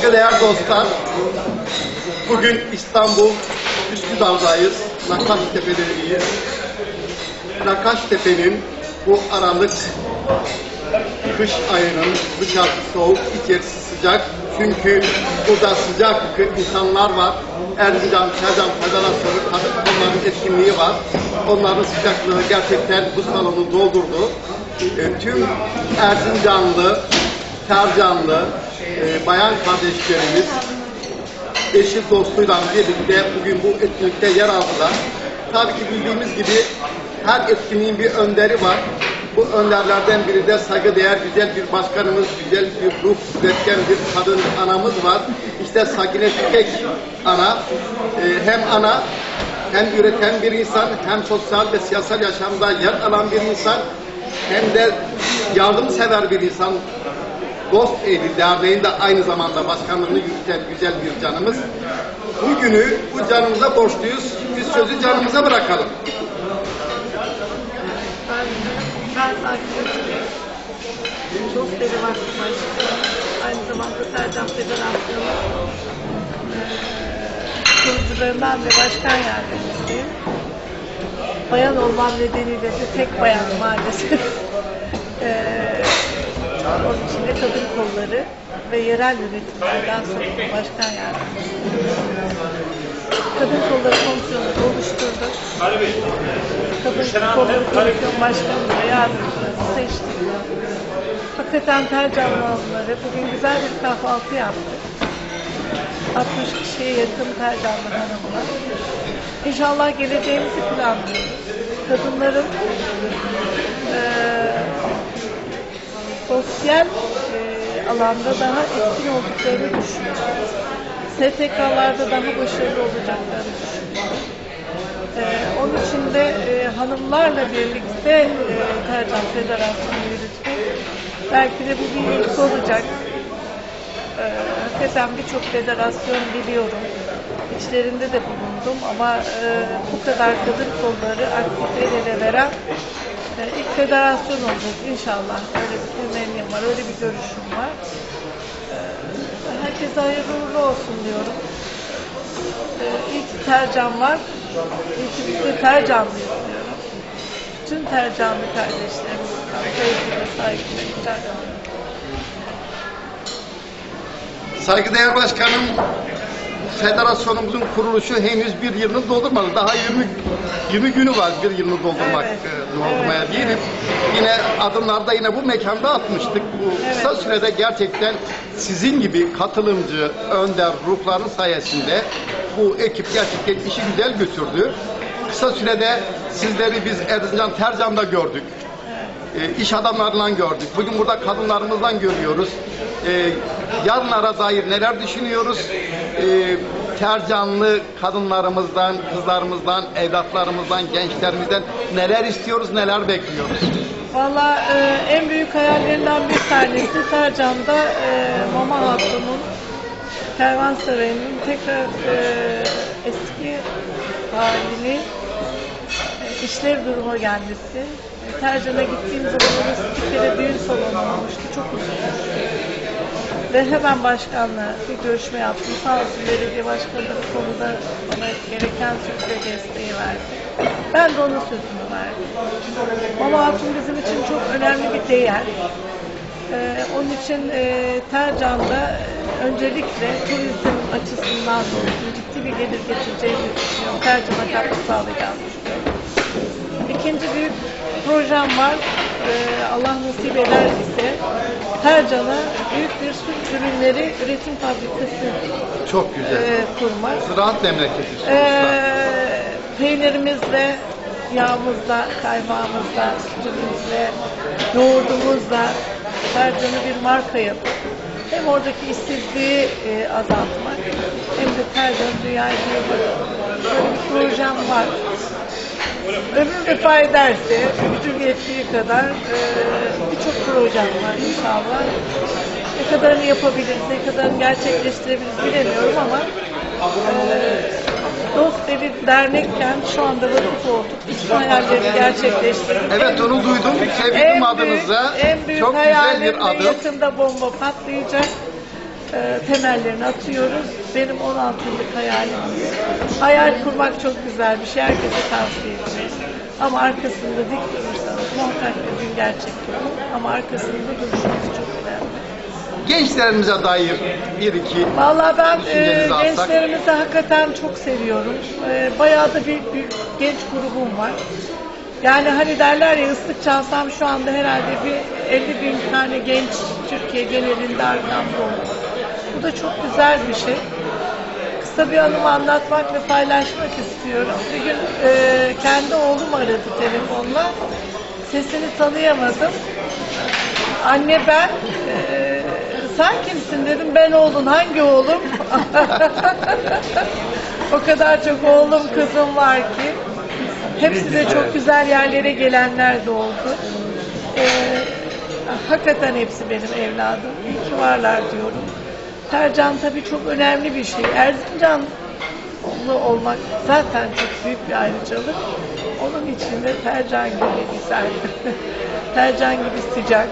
Saygıdeğer dostlar, bugün İstanbul Üsküdar'dayız. Nakaştepe'deyiz. Nakaştepe'nin bu aralık kış ayının dışarısı soğuk, içerisi sıcak. Çünkü burada sıcak insanlar var. Erzincan Çaycan Federasyonu Kolları etkinliği var. Onların sıcaklığı gerçekten bu salonu doldurdu. E, tüm Erzincanlı, Tercanlı, e, bayan kardeşlerimiz eşi dostuyla birlikte bugün bu etkinlikte yer aldılar. Tabii ki bildiğimiz gibi her etkinliğin bir önderi var. Bu önderlerden biri de saygıdeğer güzel bir başkanımız, güzel bir ruh üretken bir kadın anamız var. İşte Sakine Tükek ana. Ee, hem ana hem üreten bir insan, hem sosyal ve siyasal yaşamda yer alan bir insan, hem de yardımsever bir insan. Dost Evi Derneği'nde aynı zamanda başkanlığını yürüten güzel bir canımız. Bugünü bu canımıza borçluyuz. Biz sözü canımıza bırakalım. Vakti başkanı. Aynı zamanda Sercan Federasyonu eee, kurucularından ve başkan yardımcısıyım. Bayan olmam nedeniyle de tek bayan maalesef. Eee, onun için de kadın kolları ve yerel yönetimlerden sonra başkan yardımcısıyım. Kadın kolları komisyonu oluşturduk. Kadın Kolları Komisyon Başkanı ve yardımcısı seçtik. Hakikaten Tercanlı hanımları bugün güzel bir kahvaltı yaptık. 60 kişiye yakın Tercanlı hanımlar. İnşallah geleceğimizi planlıyoruz. Kadınların eee sosyal eee, alanda daha etkin olduklarını düşünüyorum. STK'larda daha başarılı olacaklarını. Ee, onun için de e, hanımlarla birlikte e, Tercan Federasyonu yürütmek belki de bu bir ilk olacak. Ee, hakikaten birçok federasyon biliyorum. İçlerinde de bulundum ama e, bu kadar kadın kolları aktif el veren e, ilk federasyon olacak inşallah. Öyle bir temennim var, öyle bir görüşüm var. Ee, herkese hayırlı uğurlu olsun diyorum. Ee, İyi Tercan var. İyi ki biz de Tercanlıyız diyorum. Bütün Tercanlı kardeşlerimiz sevgiyle, saygıyla kucaklıyorum. Saygıdeğer başkanım, federasyonumuzun kuruluşu henüz bir yılını doldurmadı. Daha 20, 20 günü var bir yılını doldurmak, Evet. e, doldurmaya Evet, diyelim. Yine adımlarda yine bu mekanda atmıştık. Bu Evet. kısa sürede gerçekten sizin gibi katılımcı, önder ruhların sayesinde bu ekip gerçekten işi güzel götürdü. Kısa sürede sizleri biz Erzincan Tercan'da gördük. E, iş adamlarından gördük. Bugün burada kadınlarımızdan görüyoruz. E, yarınlara dair neler düşünüyoruz? E, tercanlı kadınlarımızdan, kızlarımızdan, evlatlarımızdan, gençlerimizden neler istiyoruz, neler bekliyoruz? Valla e, en büyük hayallerinden bir tanesi Tercan'da e, Mama Hatun'un Kervansarayı'nın tekrar e, eski halini e, işlev duruma gelmesi. E, Tercan'a gittiğim zaman orası bir kere düğün salonu olmuştu. Çok üzülmüştüm. Ve hemen başkanla bir görüşme yaptım. Sağ olsun belediye başkanı bu konuda bana gereken ve desteği verdi. Ben de onun sözünü verdim. Mama Hatun bizim için çok önemli bir değer. Ee, onun için e, Tercan'da e, öncelikle turizm açısından da olsun ciddi bir gelir getireceğini düşünüyorum. Tercan'a katkı sağlayacağını düşünüyorum. İkinci büyük projem var. Ee, Allah nasip eder ise Tercan'a büyük bir süt ürünleri üretim fabrikası Çok güzel. e, kurmak. Ziraat memleketi sonuçta. Ee, peynirimizle, yağımızla, kaymağımızla, sütümüzle, yoğurdumuzla Tercan'ı bir marka yapıp hem oradaki işsizliği e, azaltmak hem de Tercan'ı dünyaya. Böyle bir projem var. Ömür vefa ederse gücüm yettiği kadar e, birçok projem var inşallah. Ne kadarını yapabiliriz, ne kadarını gerçekleştirebiliriz bilemiyorum ama e, Dost Evi dernekken şu anda vakıf olduk. Bütün hayalleri gerçekleştirdik. Evet onu duydum. Tebriklim En büyük, adınıza. en büyük Çok güzel bir adım. yakında bomba patlayacak. e, temellerini atıyoruz. Benim 16 yıllık hayalim. Hayal kurmak çok güzel bir şey. Herkese tavsiye ederim. Ama arkasında dik durursanız muhakkak bir gün gerçek olur. Ama arkasında duruşunuz çok önemli. Gençlerimize dair bir iki Vallahi ben e, Düşüncenizi alsak. gençlerimizi hakikaten çok seviyorum. E, bayağı da büyük bir genç grubum var. Yani hani derler ya ıslık çalsam şu anda herhalde bir 50 bin tane genç Türkiye genelinde arkamda olur. Bu da çok güzel bir şey. Kısa bir anımı anlatmak ve paylaşmak istiyorum. Bir gün e, kendi oğlum aradı telefonla. Sesini tanıyamadım. Anne ben e, sen kimsin dedim. Ben oğlun hangi oğlum? O kadar çok oğlum kızım var ki. Hepsi de çok güzel yerlere gelenler de oldu. E, hakikaten hepsi benim evladım. İyi ki varlar diyorum Tercan tabii çok önemli bir şey. Erzincanlı olmak zaten çok büyük bir ayrıcalık. Onun için de Tercan gibi güzel. Tercan gibi sıcak.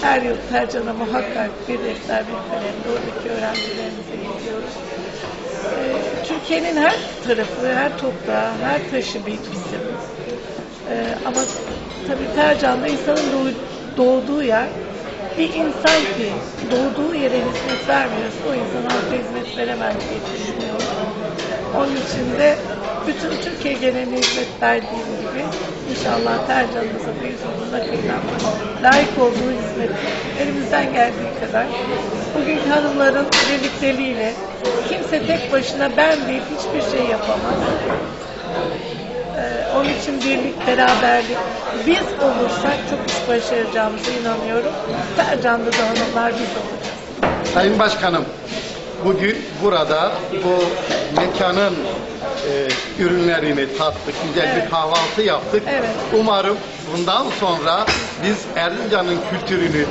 Her yıl Tercan'a muhakkak bir defter, bir kalem. De oradaki öğrencilerimize gidiyoruz. Ee, Türkiye'nin her tarafı, her toprağı, her taşı bir bizim. Ee, ama tabii Tercan'da insanın doğ- doğduğu yer bir insan ki doğduğu yere hizmet vermiyorsa o insan halka hizmet veremez diye düşünüyorum. Onun için de bütün Türkiye geneline hizmet verdiğim gibi inşallah Tercan'ımıza bir yüzümüzde kıymetli layık olduğu hizmet elimizden geldiği kadar bugünkü hanımların birlikteliğiyle kimse tek başına ben deyip hiçbir şey yapamaz. Onun için birlik, beraberlik. Biz olursak çok iş başaracağımıza inanıyorum. Tercan'da da hanımlar biz olacağız. Sayın Başkanım, bugün burada bu mekanın e, ürünlerini tattık, güzel Evet. bir kahvaltı yaptık. Evet. Umarım bundan sonra biz Erzincan'ın kültürünü,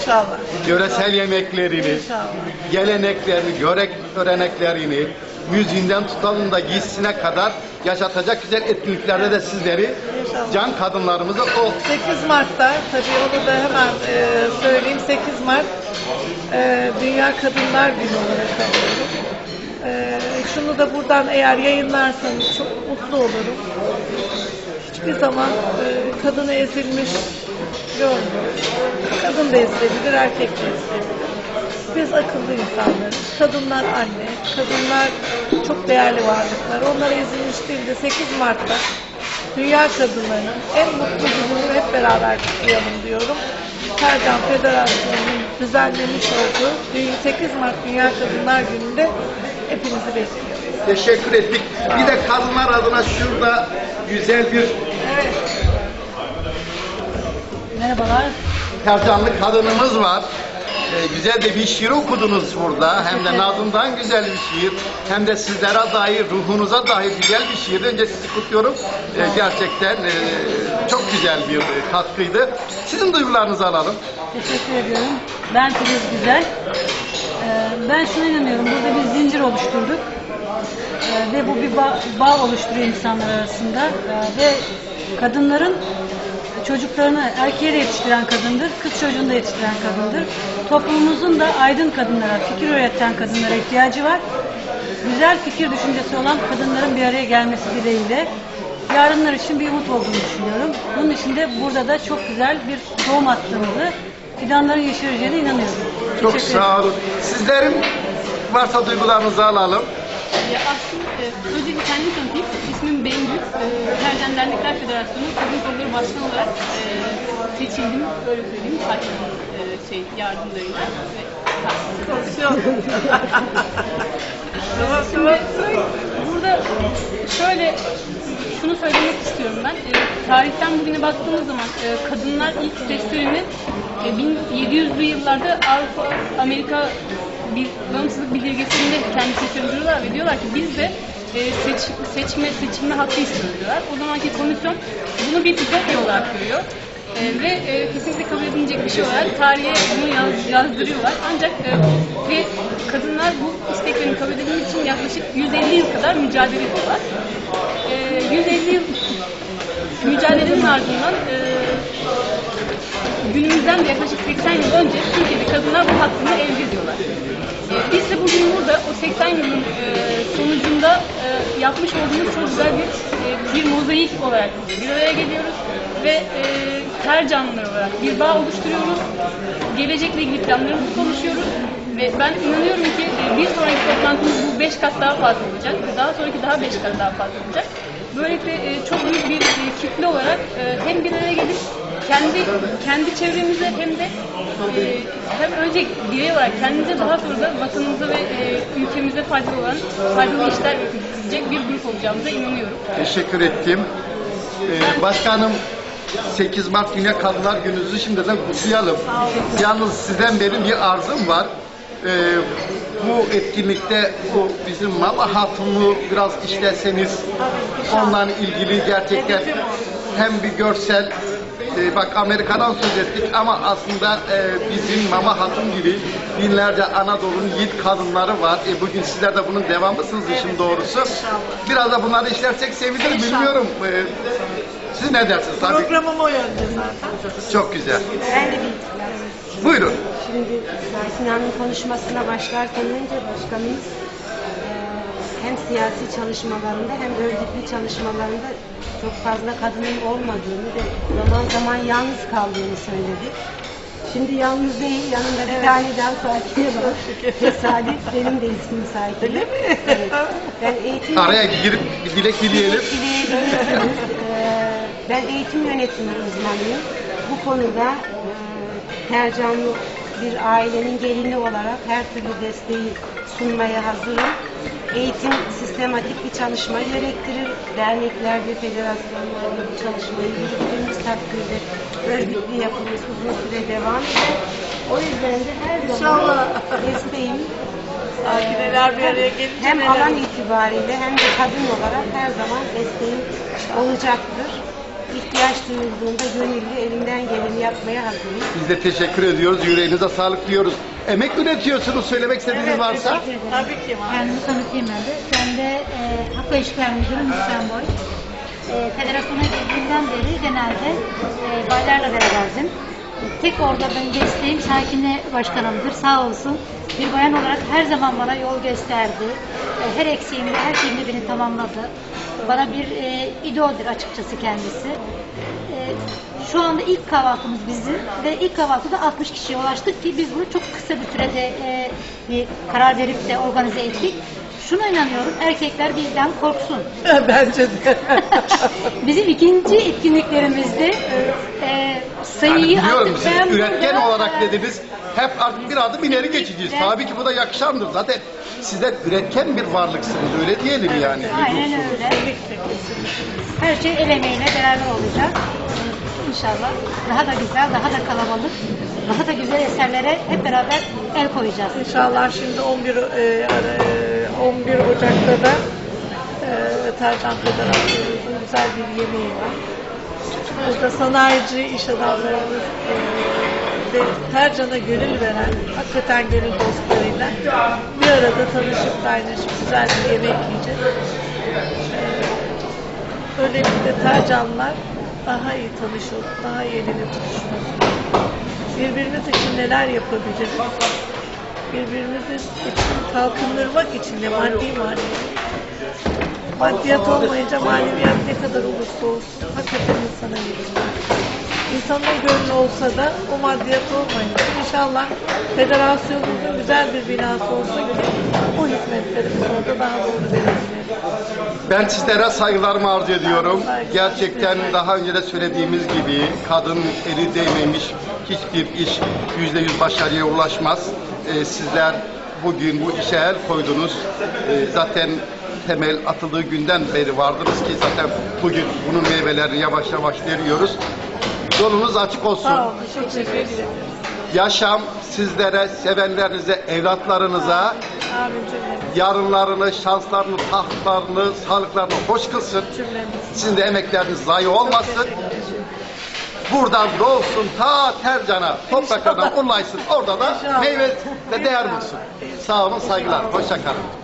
İnşallah. yöresel yemeklerini, İnşallah. geleneklerini, görek, öğreneklerini, müziğinden tutalım da giysisine kadar yaşatacak güzel etkinliklerde de sizleri İnşallah. can kadınlarımızı o 8 Mart'ta tabii onu da hemen e, söyleyeyim 8 Mart e, Dünya Kadınlar Günü olarak. E, şunu da buradan eğer yayınlarsanız çok mutlu olurum. Hiçbir zaman e, kadını ezilmiş görmüyoruz. Kadın da ezilebilir, erkek de ezilebilir. Biz akıllı insanlarız. Kadınlar anne, kadınlar çok değerli varlıklar. Onlara ezilmiş değil de 8 Mart'ta Dünya Kadınlarının en mutlu gününü hep beraber kutlayalım diyorum. Tercan Federasyonu'nun düzenlemiş olduğu 8 Mart Dünya Kadınlar Günü'nde hepinizi bekliyoruz. teşekkür ettik. Bir de kadınlar adına şurada güzel bir Evet. Merhabalar. Tercanlı kadınımız var. Ee, güzel de bir şiir okudunuz burada. Hem de Nazım'dan güzel bir şiir. Hem de sizlere dair, ruhunuza dair güzel bir şiir. Önce sizi kutluyorum. Ee, gerçekten e, çok güzel bir e, katkıydı. Sizin duygularınızı alalım. Teşekkür ediyorum. Ben Filiz Güzel. Ee, ben şuna inanıyorum. Burada bir zincir oluşturduk. Ee, ve bu bir bağ, bağ oluşturuyor insanlar arasında. Ee, ve kadınların çocuklarını erkeğe de yetiştiren kadındır, kız çocuğunu da yetiştiren kadındır. Toplumumuzun da aydın kadınlara, fikir öğreten kadınlara ihtiyacı var. Güzel fikir düşüncesi olan kadınların bir araya gelmesi dileğiyle yarınlar için bir umut olduğunu düşünüyorum. Bunun için de burada da çok güzel bir tohum attığımızı, fidanların yeşereceğine inanıyorum. Çok Teşekkür sağ olun. Sizlerin varsa duygularınızı alalım. Ya öncelikle kendimi tanıtayım. İsmim Bengül. E, Tercan Dernekler Federasyonu Kadın Kolları Başkanı olarak e, seçildim. Öyle söyleyeyim. Partinin e, şey, yardımlarıyla. Ve Komisyon. Şimdi burada şöyle şunu söylemek istiyorum ben. E, tarihten bugüne baktığımız zaman e, kadınlar ilk sektörünü e, 1700'lü yıllarda Avrupa, Amerika bir bağımsızlık bildirgesinde kendi sektörünü kuruyorlar ve diyorlar ki biz de e, seç, seçme, seçilme hakkı istiyoruz diyorlar. O zamanki komisyon bunu bir ütopya olarak görüyor. E, ve e, kesinlikle kabul edilecek bir şey olarak tarihe bunu yaz, yazdırıyorlar. Ancak e, ve kadınlar bu isteklerin kabul edilmesi için yaklaşık 150 yıl kadar mücadele ediyorlar. E, 150 yıl mücadelenin ardından e, günümüzde bizden de yaklaşık 80 yıl önce Türkiye'de kadınlar bu hakkında elde ediyorlar. E, biz de bugün burada o 80 yılın e, sonucunda e, yapmış olduğumuz çok güzel bir e, bir mozaik olarak bir araya geliyoruz ve ter canlıları olarak bir bağ oluşturuyoruz. Gelecekle ilgili planlarımızı konuşuyoruz ve ben inanıyorum ki bir sonraki toplantımız bu 5 kat daha fazla olacak ve daha sonraki daha 5 kat daha fazla olacak. Böylelikle çok büyük bir kitle olarak hem bir araya gelip kendi kendi çevremize hem de e, hem önce birey olarak kendimize daha sonra vatanımıza ve e, ülkemize faydalı olan faydalı işler yapabilecek bir grup olacağımıza inanıyorum. Teşekkür ettim. Ee, başkanım 8 Mart Dünya Kadınlar Gününüzü şimdiden kutlayalım. Yalnız sizden benim bir arzum var. Ee, bu etkinlikte bu bizim Mama Hatun'u biraz işleseniz onunla ilgili gerçekten hem bir görsel e, bak Amerika'dan söz ettik ama aslında e, bizim Mama Hatun gibi binlerce Anadolu'nun yiğit kadınları var. E, bugün sizler de bunun devamısınız işin doğrusu. Biraz da bunları işlersek sevinirim bilmiyorum. E, siz ne dersiniz? Tabii Programım o yönde zaten. çok güzel. Ben de bir Buyurun. Şimdi Sinan'ın konuşmasına başlarken önce başkanımız eee, hem siyasi çalışmalarında hem örgütlü çalışmalarında çok fazla kadının olmadığını ve zaman zaman yalnız kaldığını söyledi. Şimdi yalnız değil, yanında bir tane daha sakine var. Tesadüf, benim de ismim Sakine. Öyle mi? Evet. Ben eğitim... Araya girip bir dilek dileyelim. Dileyebilirsiniz. Eee, ben eğitim yönetimi uzmanıyım. Bu konuda eee, tercanlı bir ailenin gelini olarak her türlü desteği sunmaya hazırım. Eğitim sistematik bir çalışma gerektirir. Derneklerde, federasyonlarda bu çalışmayı yürüttüğümüz takdirde örgütlü yapımız uzun süre devam eder. O yüzden de her zaman desteğim Sakineler bir araya gelince hem neler alan itibariyle hem de kadın olarak her zaman desteğim olacaktır. İhtiyaç duyulduğunda gönüllü elimden geleni yapmaya hazırım. Biz de teşekkür ediyoruz. Yüreğinize sağlık diyoruz. Emek üretiyorsunuz. Söylemek istediğiniz varsa. Tabii ki var. Kendimi tanıtayım ben de. Ben de e, Hak ve İşler Müdürü Nursen Boy. E, federasyona girdiğimden beri genelde e, baylarla beraberdim. E, tek orada ben desteğim Sakine Başkanımdır. Sağ olsun. Bir bayan olarak her zaman bana yol gösterdi. E, her eksiğimde, her şeyimde beni tamamladı. Bana bir e, idoldür açıkçası kendisi. E, şu anda ilk kahvaltımız bizim ve ilk kahvaltıda 60 kişiye ulaştık ki biz bunu çok kısa bir sürede e, bir karar verip de organize ettik. Şuna inanıyorum, erkekler bizden korksun. Bence de. Bizim ikinci etkinliklerimizde e, Yani sayıyı biliyorum artık siz ben üretken burada- olarak dediniz. Hep artık bir adım ileri geçeceğiz. Tabii ki bu da yakışandır. Zaten sizler üretken bir varlıksınız. Öyle diyelim yani. bir Aynen öyle. Her şey el emeğiyle beraber olacak. İnşallah daha da güzel, daha da kalabalık, daha da güzel eserlere hep beraber el koyacağız. İnşallah şimdi 11 e, ara- e, 11 Ocak'ta da e, Tercan Federasyonu'nun güzel bir yemeği var. Burada sanayici iş adamlarımız ve Tercan'a gönül veren, hakikaten gönül dostlarıyla bir arada tanışıp kaynaşıp güzel bir yemek yiyeceğiz. E, böylelikle Tercanlar daha iyi tanışıp, daha iyi elini tutuşmasını, birbirimiz için neler yapabiliriz, birbirimizi için kalkındırmak için de maddi manevi. Maddiyat olmayınca maneviyat ne kadar olursa olsun insana yetmiyor. İnsanın gönlü olsa da o maddiyat olmayınca inşallah federasyonumuzun güzel bir binası olsun ki o hizmetlerimizi orada daha doğru. Ben sizlere saygılarımı arz ediyorum. Gerçekten daha önce de söylediğimiz gibi kadın eli değmemiş hiçbir iş yüzde yüz başarıya ulaşmaz. Ee, sizler bugün bu işe el koydunuz. Ee, zaten temel atıldığı günden beri vardınız ki zaten bugün bunun meyvelerini yavaş yavaş veriyoruz. Yolunuz açık olsun. Sağ olun. Teşekkür ederim. Yaşam sizlere, sevenlerinize, evlatlarınıza cümlemiz. yarınlarını, şanslarını, tahtlarını, sağlıklarını hoş kılsın. Sizin de emekleriniz zayi olmasın. Buradan doğsun ta Tercan'a, topraklardan ulaşsın. Orada da meyve ve değer bulsun. Sağ olun, saygılar. Hoşça kalın.